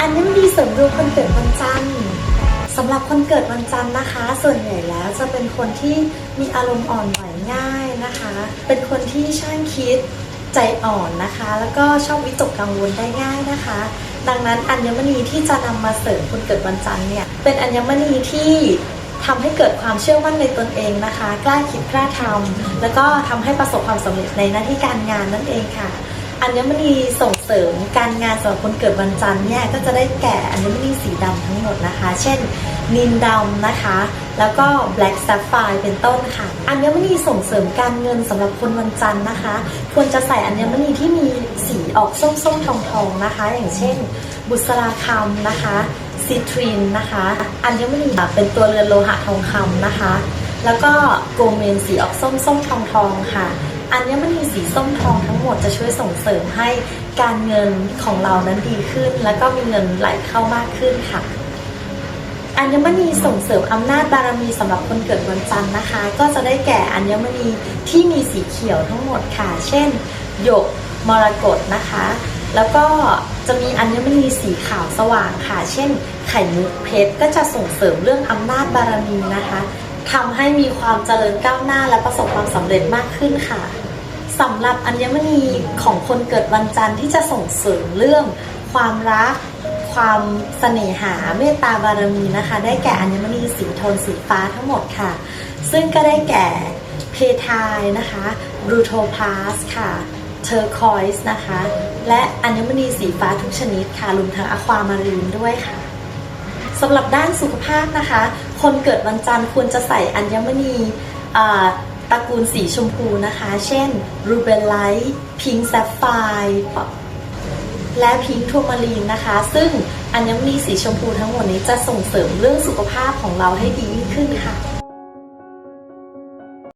อัญมณีเสริมดวงคนเกิดวันจันทร์สำหรับคนเกิดวันจันทร์นะคะ ส่วนใหญ่แล้วจะเป็นคนที่มีอารมณ์อ่อนไหวง่ายนะคะ เป็นคนที่ช่างคิดใจอ่อนนะคะ แล้วก็ชอบวิตกกังวลได้ง่ายนะคะ ดังนั้นอัญมณีที่จะนำมาเสริมคนเกิดวันจันทร์เนี่ยเป็นอัญมณีที่ทำให้เกิดความเชื่อมั่นในตนเองนะคะ กล้าคิดกล้าทำแล้วก็ทำให้ประสบความสำเร็จในหน้าที่การงานนั่นเองค่ะ อัญมณีส่งเสริมการงานสำหรับคนเกิดวันจันทร์เนี่ยก็จะได้แก่อัญมณีสีดำทั้งหมดนะคะ เช่นนินดำนะคะ แล้วก็ black sapphire เป็นต้นค่ะ อัญมณีส่งเสริมการเงินสำหรับคนวันจันทร์นะคะ ควรจะใส่อัญมณีที่มีสีออกส้มๆทองๆนะคะ อย่างเช่น บุษราคำนะคะซิตรินนะคะ อัญมณีเป็นตัวเรือนโลหะทองคำนะคะ แล้วก็โกลเมนสีออกส้มส้มทองทองๆค่ะ อัญมณีสีส้มทองทั้งหมดจะช่วยส่งเสริมให้การเงินของเรานั้นดีขึ้น แล้วก็มีเงินไหลเข้ามากขึ้นค่ะอัญมณีส่งเสริมอำนาจบารมีสำหรับคนเกิดวันจันทร์นะคะ ก็จะได้แก่อัญมณีที่มีสีเขียวทั้งหมดค่ะ เช่น หยกมรกตนะคะ แล้วก็จะมีอัญมณีสีขาวสว่างค่ะ เช่น ไข่มุกเพชรก็จะส่งเสริมเรื่องอำนาจบารมีนะคะ ทำให้มีความเจริญก้าวหน้าและประสบความสำเร็จมากขึ้นค่ะสำหรับอัญมณีของคนเกิดวันจันทร์ที่จะส่งเสริมเรื่อง ความรัก ความเสน่หาเมตตาบารมีนะคะ ได้แก่อัญมณีสีโทนสีฟ้าทั้งหมดค่ะ ซึ่งก็ได้แก่เพทายนะคะบรูโทพาสค่ะเทอร์คอยส์นะคะ และอัญมณีสีฟ้าทุกชนิดค่ะรวมทั้งอะความารีนด้วยค่ะ สำหรับด้านสุขภาพนะคะ คนเกิดวันจันทร์ควรจะใส่อัญมณีตระกูลสีชมพูนะคะ เช่นรูเบลไลท์พิงค์แซฟไฟและพิงค์ทัวมารีนนะคะ ซึ่งอัญมณีสีชมพูทั้งหมดนี้จะส่งเสริมเรื่องสุขภาพของเราให้ดียิ่งขึ้นค่ะ